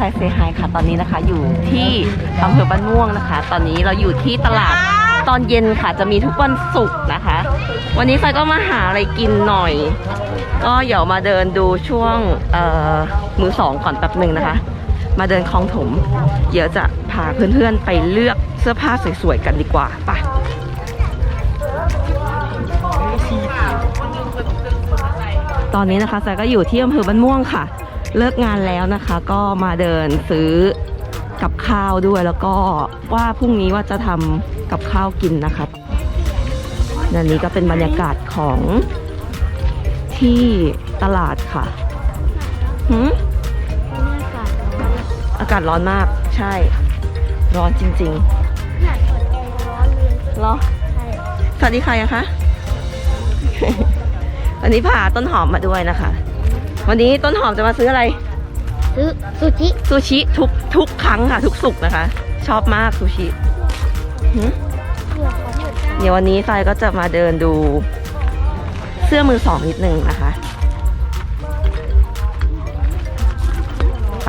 วัสายเซฮายค่ะ ตอนนี้นะคะ อยู่ที่อำเภอบ้านม่วงนะคะ ตอนนี้เราอยู่ที่ตลาดตอนเย็นค่ะ จะมีทุกวันศุกร์นะคะ วันนี้ไฟก็มาหาอะไรกินหน่อย ก็เดี๋ยวมาเดินดูช่วงมือสองก่อนแป๊บหนึ่งนะคะ มาเดินคลองถม เดี๋ยวจะพาเพื่อนๆไปเลือกเสื้อผ้าสวยๆกันดีกว่าไปตอนนี้นะคะสายก็อยู่ที่อำเภอบ้านม่วงค่ะ เลิกงานแล้วนะคะ ก็มาเดินซื้อกับข้าวด้วยแล้วก็ว่าพรุ่งนี้ว่าจะทำกับข้าวกินนะคะอันนี้ก็เป็นบรรยากาศของที่ตลาดค่ะหืมอากาศร้อนมากใช่ ร้อนจริงๆเหรอสวัสดีใครอะคะ วันนี้พาต้นหอมมาด้วยนะคะ วันนี้ต้นหอมจะมาซื้ออะไร ซื้อซูชิซูชิทุกทุกครั้งค่ะ ทุกสุกร์นะคะ ชอบมากซูชิหืมเดี๋ยววันนี้ทรายก็จะมาเดินดู เสื้อมือสองนิดนึงนะคะไป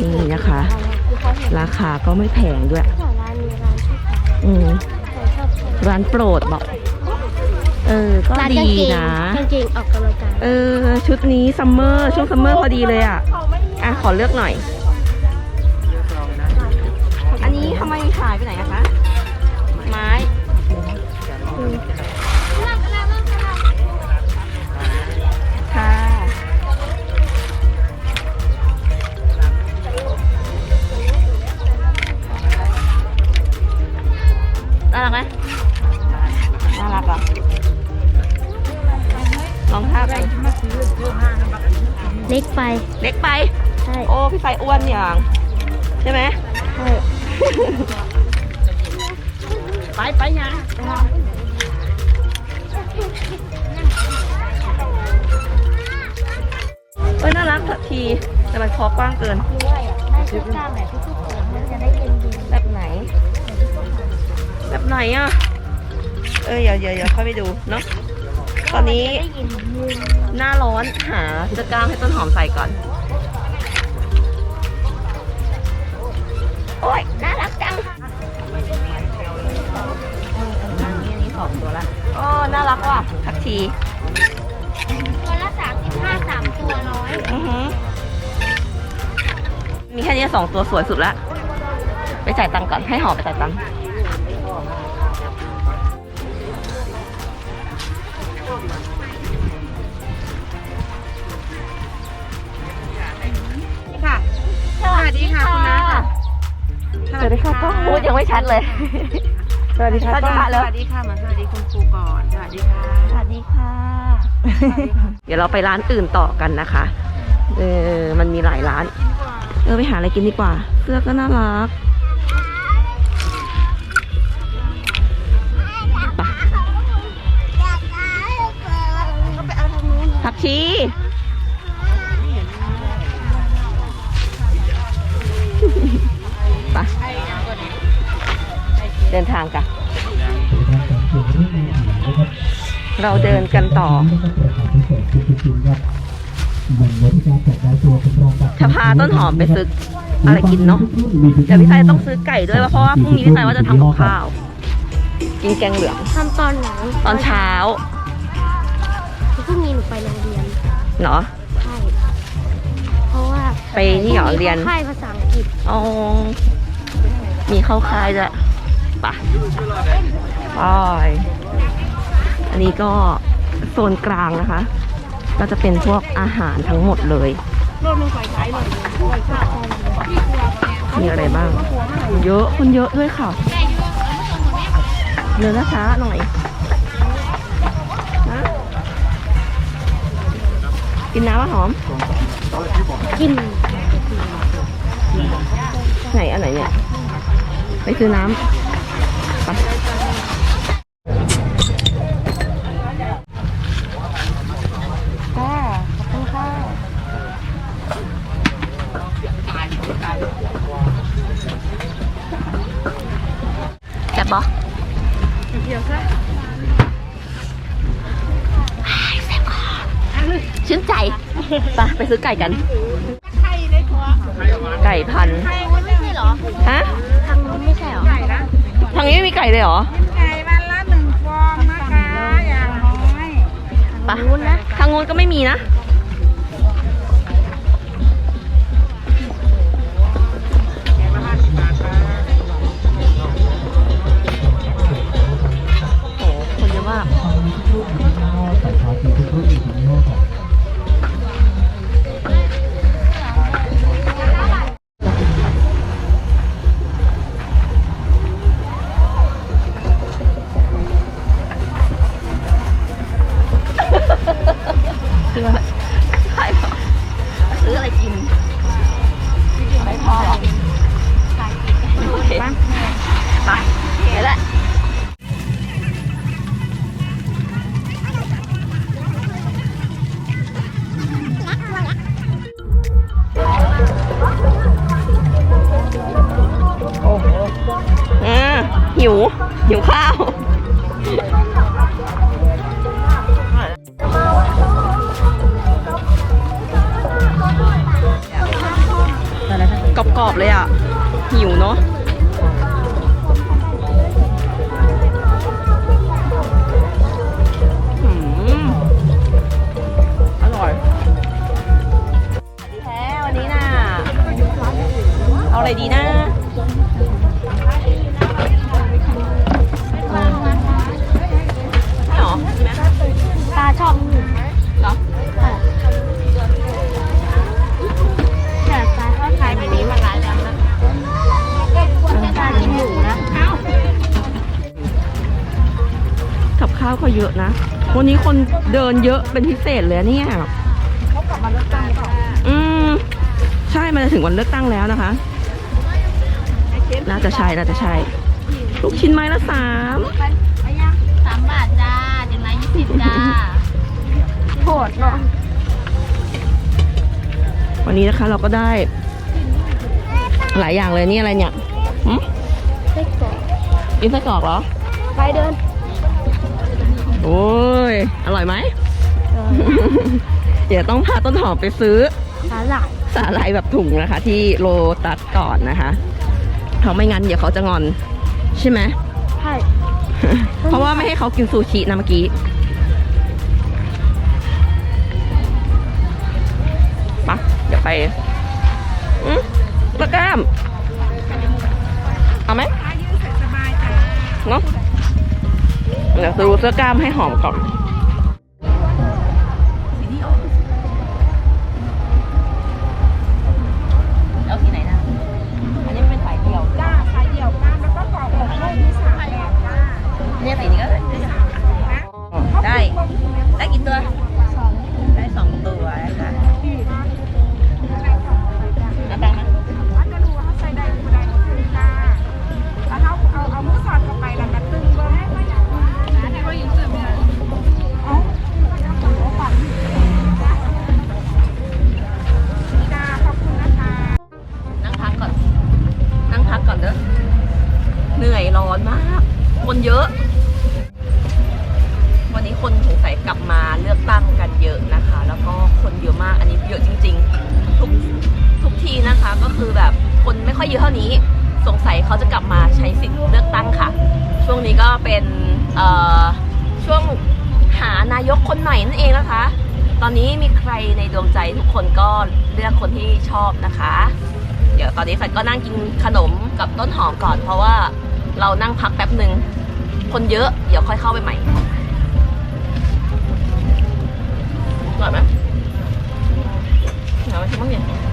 นี่นะคะ ราคาก็ไม่แพงด้วยร้านนี้ร้านที่อืมชอบร้านโปรดบอก เออ ก็ร้านดีกางเกงนะ กางเกงออกกำลังกาย เออ ชุดนี้ซัมเมอร์ช่วงซัมเมอร์พอดีเลยอะ อะ ขอเลือกหน่อย เล็กไปเล็กไป ใช่ โอ้พี่ไฟอ้วนอย่างใช่ไหมใช่ ไปไปยังเอ้ยน่ารักสักที แต่มันคอกว้างเกินด้วยอะได้ชุดกล้ามแบบที่ทุกคนมันจะได้เย็นเย็นแบบไหน แบบไหนอะ เออเดี๋ยวเดี๋ยวเดี๋ยวค่อยไปดูเนาะ ตอนนี้ได้เย็นเย็นหน้าร้อนหาเสื้อกล้ามให้ต้นหอมใส่ก่อน โอ้ยน่ารักจังอันนี้สองตัวละโอ้น่ารักว่ะทักทีตัวละสามสิบห้าสามตัวร้อยอือหือมีแค่นี้สองตัวสวยสุดละ ไปจ่ายตังค์ก่อนให้หอมไปจ่ายตังค์ ค่ะ สวัสดีค่ะคุณน้าค่ะสวัสดีค่ะก็พูดยังไม่ชัดเลย สวัสดีค่ะสวัสดีต้นค่ะแล้วสวัสดีค่ะมาสวัสดีคุณครูก่อนสวัสดีค่ะ สวัสดีค่ะ เดี๋ยวเราไปร้านอื่นต่อกันนะคะ เออ มันมีหลายร้าน เออไปหาอะไรกินดีกว่า เสื้อก็น่ารัก ผักชีไปเดินทางกันเราเดินกันต่อจะพาต้นหอมไปซื้ออะไรกินเนาะเดี๋ยวพี่ชายต้องซื้อไก่ด้วยเพราะว่าพรุ่งนี้พี่ชายว่าจะทำกับข้าว กินแกงเหลืองทำตอนไหนตอนเช้าพรุ่งนี้หนู ไปโรงเรียนเนาะ ใช่เพราะว่าไปนี่เหรอเรียน ค่ายภาษาอังกฤษอ๋อ มีเข้าค่ายด้วยปะไปอันนี้ก็โซนกลางนะคะ ก็จะเป็นพวกอาหารทั้งหมดเลยมีอะไรบ้าง เยอะคนเยอะด้วยค่ะเดินช้าๆหน่อย กินน้ำมะหอม กิน ไหนอันไหนเนี่ย ไปซื้อน้ำไปค่ะขอบคุณค่ะแซ่บปะเดี๋ยวซะแซ่บค่ะ ชื่นใจไปไปซื้อไก่กัน ไก่พันธุ์ทางนู้นไม่ใช่เหรอ ฮะ ทางนู้นไม่ใช่เหรอ ทางนี้ไม่มีไก่เลยเหรอไก่วันละหนึ่งฟองนะคะอย่างน้อยไปะทางนู้นก็ไม่มีนะโอ้โหคนเยอะมากซื้ หิว หิวข้าว กรอบๆเลยอะ หิวเนาะ เขาเยอะนะ วันนี้คนเดินเยอะเป็นพิเศษเลยอะเนี่ยอืมใช่ มันจะถึงวันเลือกตั้งแล้วนะคะ น่าจะใช่น่าจะใช่ ลูกชิ้นไม้ละสามสามบาทจ้าเจ็ดไม้ยี่สิบจ้าโหดเนาะวันนี้นะคะเราก็ได้ หลายอย่างเลยนี่อะไรเนี่ยหึไส้กรอกกินไส้กรอกเหรอ ไปเดิน โอ้ย อร่อยไหม เดี๋ยวต้องพาต้นหอมไปซื้อ สาหร่ายสาหร่ายแบบถุงนะคะ ที่โลตัสก่อนนะคะเพราะไม่งั้นเดี๋ยวเขาจะงอน ใช่ไหม ใช่ เพราะว่าไม่ให้เขากินซูชินะเมื่อกี้ปะเดี๋ยวไปอืมตะกร้าม เอาไหมเนาะ เดี๋ยวซื้อเสื้อกล้ามให้หอมก่อน เป็นช่วงหานายกคนใหม่นั่นเองนะคะ ตอนนี้มีใครในดวงใจทุกคนก็เลือกคนที่ชอบนะคะ เดี๋ยวตอนนี้แฟนก็นั่งกินขนมกับต้นหอมก่อน เพราะว่าเรานั่งพักแป๊บหนึ่งคนเยอะเดี๋ยวค่อยเข้าไปใหม่อร่อยไหมเดี๋ยวมาชิมบ้างดิขอ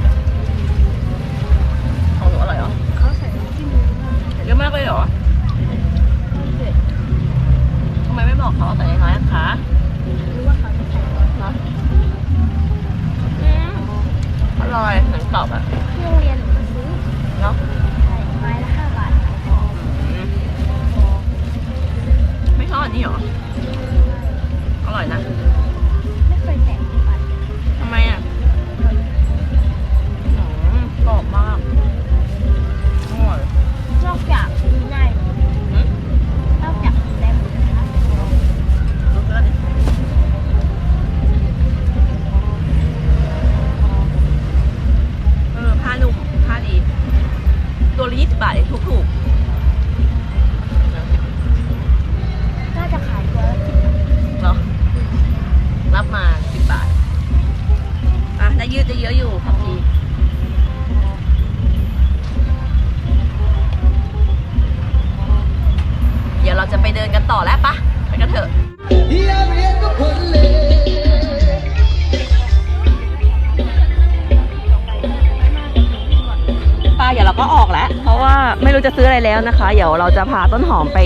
ไม่รู้จะซื้ออะไรแล้วนะคะ เดี๋ยวเราจะพาต้นหอมไป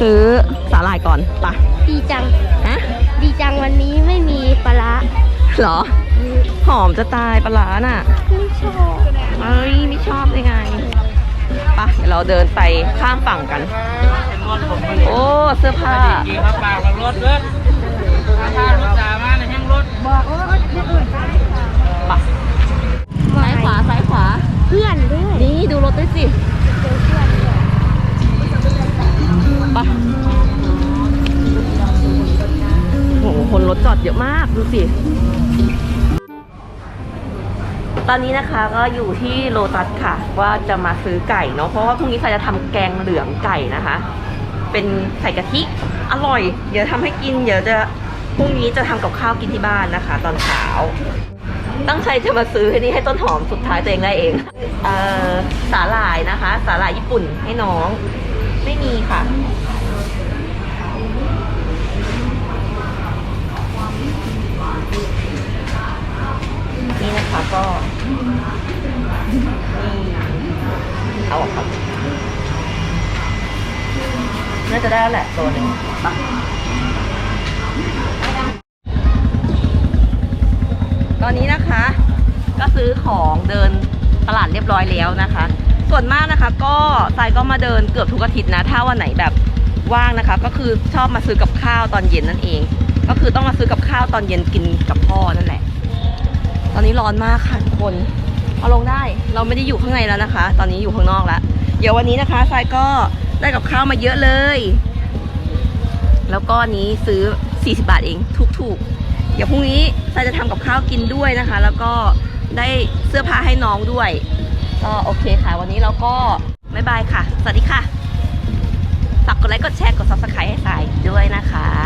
ซื้อสาหร่ายก่อนไปะดีจัง ฮะ ดีจังวันนี้ไม่มีปลาร้าเหรอ หอมจะตายปลาร้าน่ะ ไม่ชอบเอ้ยไม่ชอบได้ไงไปะเดี๋ยวเราเดินไปข้ามฝั่งกัน โอ้ เสื้อผ้ากี่ครับปากกับรถเด้อ ตอนนี้นะคะก็อยู่ที่โลตัสค่ะ ว่าจะมาซื้อไก่เนาะเพราะว่าพรุ่งนี้ใครจะทำแกงเหลืองไก่นะคะ เป็นใส่กะทิอร่อย เดี๋ยวทำให้กินเดี๋ยวจะพรุ่งนี้จะทำกับข้าวกินที่บ้านนะคะ ตอนเช้า ตั้งใจจะมาซื้อให้นี่ให้ต้นหอมสุดท้ายตัวเองได้เองเอ่อสาหร่ายนะคะ สาหร่ายญี่ปุ่นให้น้อง ไม่มีค่ะนี่นะคะก็ เอาออกครับ น่าจะได้แล้วแหละตัวหนึ่งไปตอนนี้นะคะ ก็ซื้อของเดินตลาดเรียบร้อยแล้วนะคะ ส่วนมากนะคะก็ทรายก็มาเดินเกือบทุกอาทิตย์นะ ถ้าวันไหนแบบว่างนะคะ ก็คือชอบมาซื้อกับข้าวตอนเย็นนั่นเอง ก็คือต้องมาซื้อกับข้าวตอนเย็นกินกับพ่อนั่นแหละ ตอนนี้ร้อนมากค่ะทุกคน เอาลงได้เราไม่ได้อยู่ข้างในแล้วนะคะ ตอนนี้อยู่ข้างนอกแล้วเดี๋ยววันนี้นะคะทรายก็ได้กับข้าวมาเยอะเลย แล้วก็นี้ซื้อ 40 บาทเองถูกๆ เดี๋ยวพรุ่งนี้ทรายจะทำกับข้าวกินด้วยนะคะ แล้วก็ได้เสื้อผ้าให้น้องด้วยก็โอเคค่ะ วันนี้เราก็บ๊ายบายค่ะ สวัสดีค่ะฝากกดไลค์กดแชร์กด subscribe ให้ทรายด้วยนะคะ